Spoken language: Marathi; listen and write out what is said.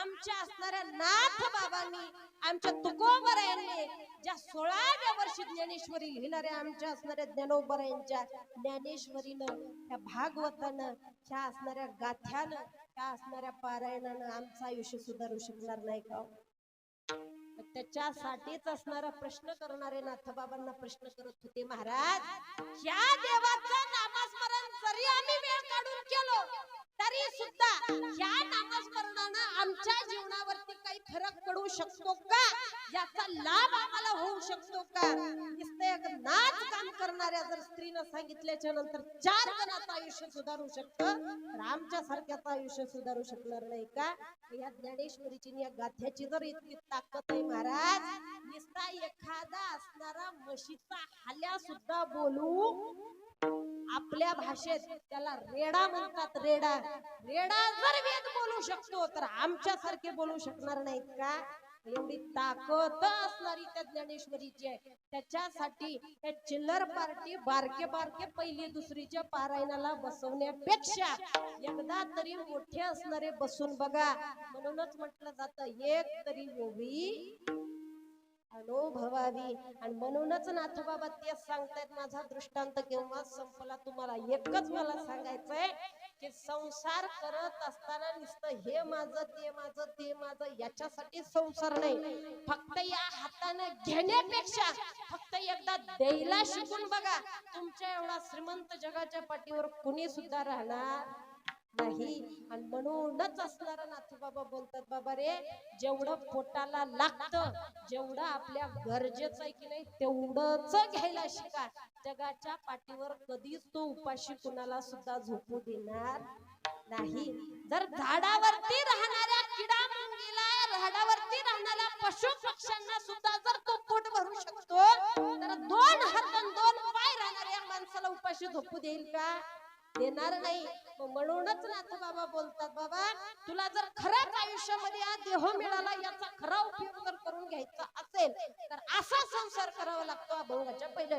आमच्या असणाऱ्या नाथ बाबांनी आमच्या तुकोबरायांनी ज्या सोळाव्या वर्षी ज्ञानेश्वरी लिहिणाऱ्या आमच्या असणाऱ्या ज्ञानोबरायांच्या ज्ञानेश्वरीनं त्या भागवतानं ह्या असणाऱ्या गाथ्यानं त्या असणाऱ्या पारायणानं आमचं आयुष्य सुधारू शकणार नाही का हो? त्याच्यासाठीच असणारा प्रश्न करणारे नाथबाबांना प्रश्न करत होते महाराज या देवाचं नामस्मरण जरी आम्ही वेळ काढून केलो तरी सुद्धा या आमच्या जीवनावरती काही फरक पडू शकतो का? याचा लाभ आम्हाला होऊ शकतो का? एक नाच काम करणाऱ्या जर स्त्रीनं सांगितल्याच्या नंतर चार जणांचं आयुष्य सुधारू शकतं तर आमच्या सारख्याचं आयुष्य सुधारू शकणार नाही का? या ज्ञानेश्वरीची या गाथ्याची जर इतकी ताकद आहे महाराज नुसता एखादा असणारा म्हशीचा हाल्या सुद्धा बोलू आपल्या भाषेत त्याला रेडा म्हणतात रेडा. रेडा जर वेद बोलू शकतो तर आमच्यासारखे बोलू शकणार नाहीत का? एवढी ताकद असणारी त्या ज्ञानेश्वरीची आहे. त्याच्यासाठी त्या चिल्लर पार्टी बारके बारके पहिली दुसरीच्या पारायणाला बसवण्यापेक्षा एकदा तरी मोठे असणारे बसून बघा. म्हणूनच म्हटलं जात एक तरी ओवी अनुभवावी आणि म्हणूनच नाथबाबा तेच सांगतायत माझा दृष्टांत केव्हा संपला तुम्हाला? एकच मला सांगायचंय की संसार करत असताना नुसतं हे माझं ते माझं ते माझं याच्यासाठी संसार नाही. फक्त या हाताने घेण्यापेक्षा फक्त एकदा द्यायला शिकून बघा. तुमच्या एवढा श्रीमंत जगाच्या पाठीवर कुणी सुद्धा राहणार नाही. आणि म्हणूनच असणारा नाथबाबा बोलतात बाबा रे जेवढं पोटाला लागतं जेवढं आपल्या गरजेचं आहे की नाही तेवढंच घ्यायला शिका. जगाच्या पाठीवर कधीच तो उपाशी कुणाला सुद्धा झोपू देणार नाही. जर झाडावरती राहणाऱ्या किडा मुंगीला झाडावरती राहणाऱ्या पशु पक्ष्यांना सुद्धा जर तो पोट भरू शकतो तर दोन हात दोन पाय राहणाऱ्या माणसाला उपाशी झोपू देईल का? देणार नाही. म्हणूनच नाथ बाबा बोलतात बाबा तुला जर खरंच आयुष्यामध्ये हा देह मिळाला याचा खरा उपयोग जर करून घ्यायचा असेल तर असा संसार करावा लागतो अभंगाच्या पहिल्या